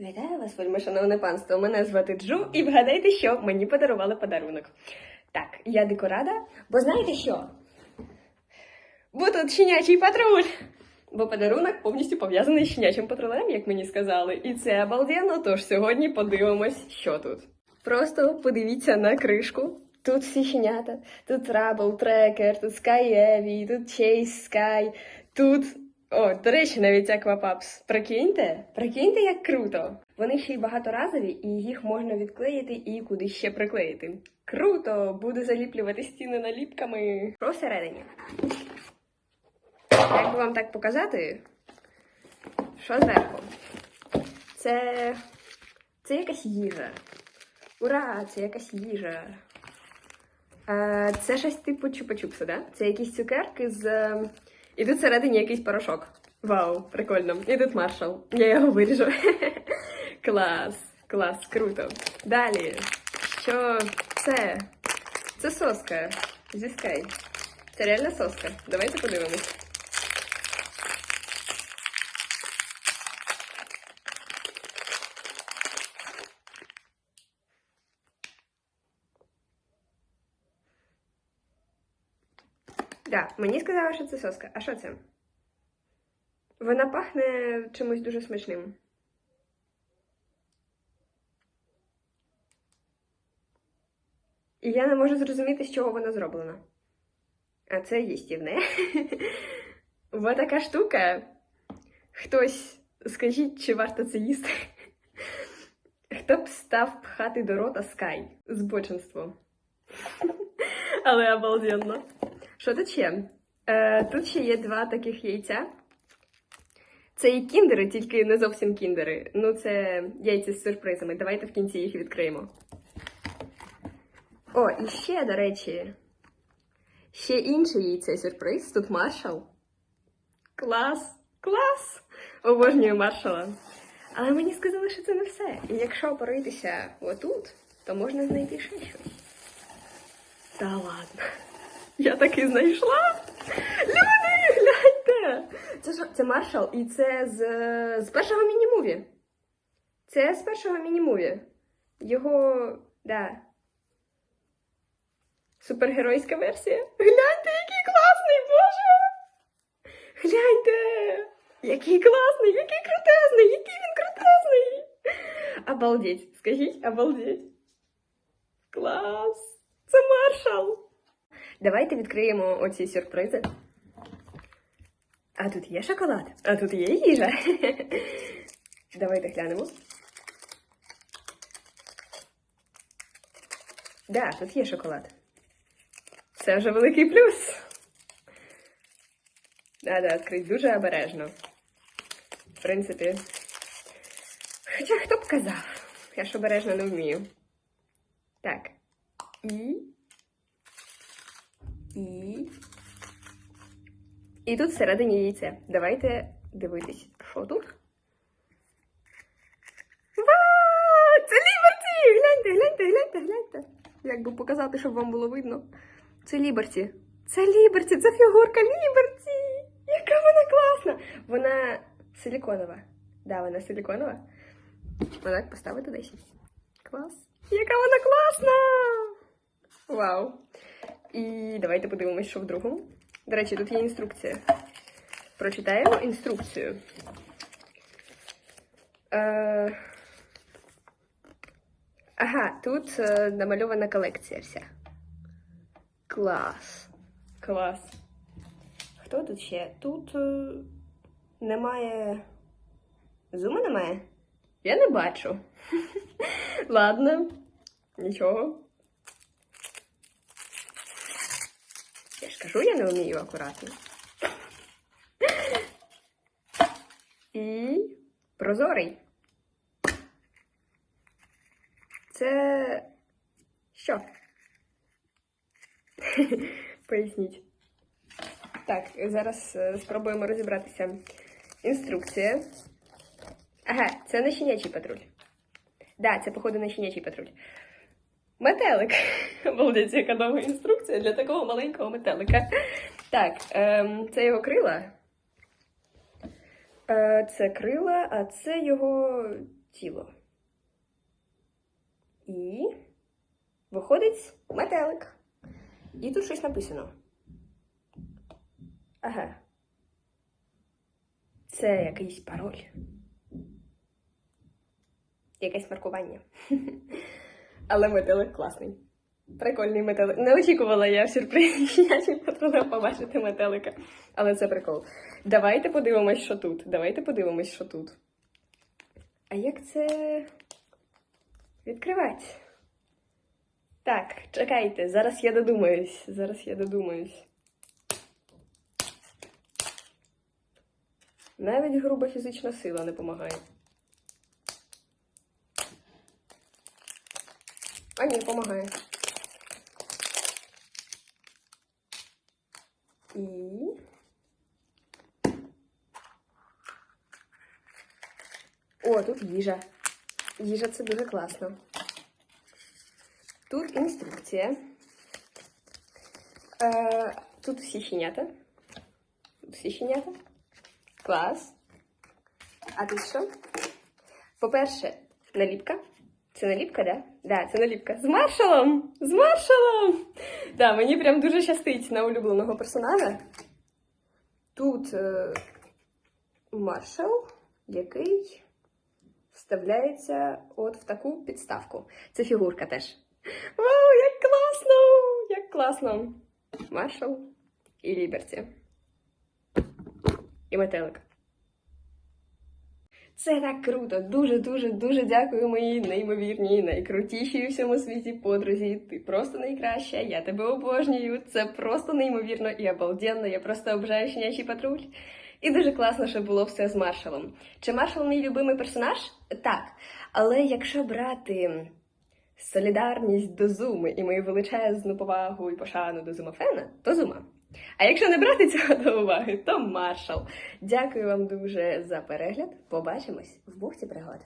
Вітаю вас, вельми шановне панство. Мене звати Джу, і вгадайте, що мені подарували подарунок. Так, я дико рада, бо знаєте що? Бо тут щенячий патруль. Бо подарунок повністю пов'язаний з щенячим патрулем, як мені сказали. І це обалденно, тож сьогодні подивимось, що тут. Просто подивіться на кришку. Тут всі щенята, тут Trouble, Tracker, тут Sky Evie, тут Chase Sky, тут. О, до речі, навіть Aquapups. Прикиньте, прикиньте, як круто. Вони ще й багаторазові, і їх можна відклеїти і куди ще приклеїти. Круто! Буду заліплювати стіни наліпками. Що всередині? Як би вам так показати? Що зверху? Це. Це якась їжа. Ура! Це якась їжа. Е, це щось типу чупа-чупса, да? Це якісь цукерки з. І тут всередині якийсь порошок. Вау, прикольно. І тут маршал. Я його виріжу. клас, клас, круто. Далі. Що це? Це соска зі Sky. Це реальна соска. Давайте подивимось. Да, мені сказали, що це соска. А що це? Вона пахне чимось дуже смачним. І я не можу зрозуміти, з чого вона зроблена. А це їстівне. Ось така штука. Хтось, скажіть, чи варто це їсти? Хто б став пхати до рота скай? Збочинство. Але обалденно. Що тут ще? Е, тут ще є два таких яйця. Це і кіндери, тільки не зовсім кіндери. Ну, це яйця з сюрпризами. Давайте в кінці їх відкриємо. О, і ще, до речі, ще інше яйце сюрприз. Тут маршал. Клас! Клас! Обожнюю маршала. Але мені сказали, що це не все. І якщо поритися отут, то можна знайти ще щось. Та ладно. Я таки знайшла. Люди, гляньте! Це? Це маршал, і це з, з першого міні-муві. Це з першого міні-муві. Його. Да. Супергеройська версія. Гляньте, який класний, боже! Гляньте! Який класний, який крутезний, який він крутезний! Обалдеть, скажіть, обалдеть. Клас! Це маршал! Давайте відкриємо оці сюрпризи. А тут є шоколад, а тут є їжа. Давайте глянемо. Да, тут є шоколад. Це вже великий плюс. Да-да, відкрить дуже обережно. В принципі. Хоча хто б казав? Я ж обережно не вмію. Так. І. І. І тут всередині яйце. Давайте дивитись, що тут. Вау! Це Ліберті! Гляньте, гляньте, гляньте, гляньте. Як би показати, щоб вам було видно. Це Ліберті. Це Ліберті, це фігурка Ліберті! Яка вона класна! Вона силіконова. Да, вона силіконова. Отак поставити 10. Клас. Яка вона класна! Вау! І давайте подивимось, що в другому. До речі, тут є інструкція. Прочитаємо інструкцію. Е... Ага, тут е, намальована колекція вся. Клас. Клас. Хто тут ще? Тут е, немає. Зума немає? Я не бачу. Ладно, нічого. Я ж кажу, я не вмію акуратно. І прозорий. Це що? Поясніть. Так, зараз е, спробуємо розібратися. Інструкція. Ага, це не щенячий патруль. Да, це, походу, не щенячий патруль. Метелик. Обалдеть, яка довга інструкція для такого маленького метелика. Так, ем, це його крила. Е, це крила, а це його тіло. І виходить метелик. І тут щось написано. Ага. Це якийсь пароль. Якесь маркування. Але метелик класний. Прикольний метелик. Не очікувала я сюрпризі щенячим патрулем побачити метелика. Але це прикол. Давайте подивимось, що тут. Давайте подивимось, що тут. А як це відкривати? Так, чекайте, зараз я додумаюсь. Зараз я додумаюсь. Навіть груба фізична сила не допомагає. А ні, допомагає. І. О, тут їжа. Їжа це дуже класно. Тут інструкція. Е, тут всі щенята. Тут всі щенята. Клас. А тут що? По-перше, наліпка. Це наліпка, да? Да, це наліпка. З маршалом! З маршалом! Да, мені прям дуже щастить на улюбленого персонажа. Тут е, маршал, який вставляється от в таку підставку. Це фігурка теж. Вау, як класно! Як класно! Маршал і Ліберті. І метелик. Це так круто. Дуже, дуже, дякую моїй неймовірній, найкрутішій у всьому світі подрузі. Ти просто найкраща. Я тебе обожнюю. Це просто неймовірно і обалденно. Я просто обожаю щенячий патруль. І дуже класно, що було все з маршалом. Чи маршал мій любимий персонаж? Так. Але якщо брати солідарність до зуми і мою величезну повагу і пошану до зумафена, то зума. А якщо не брати цього до уваги, то маршал. Дякую вам дуже за перегляд. Побачимось в бухті пригод.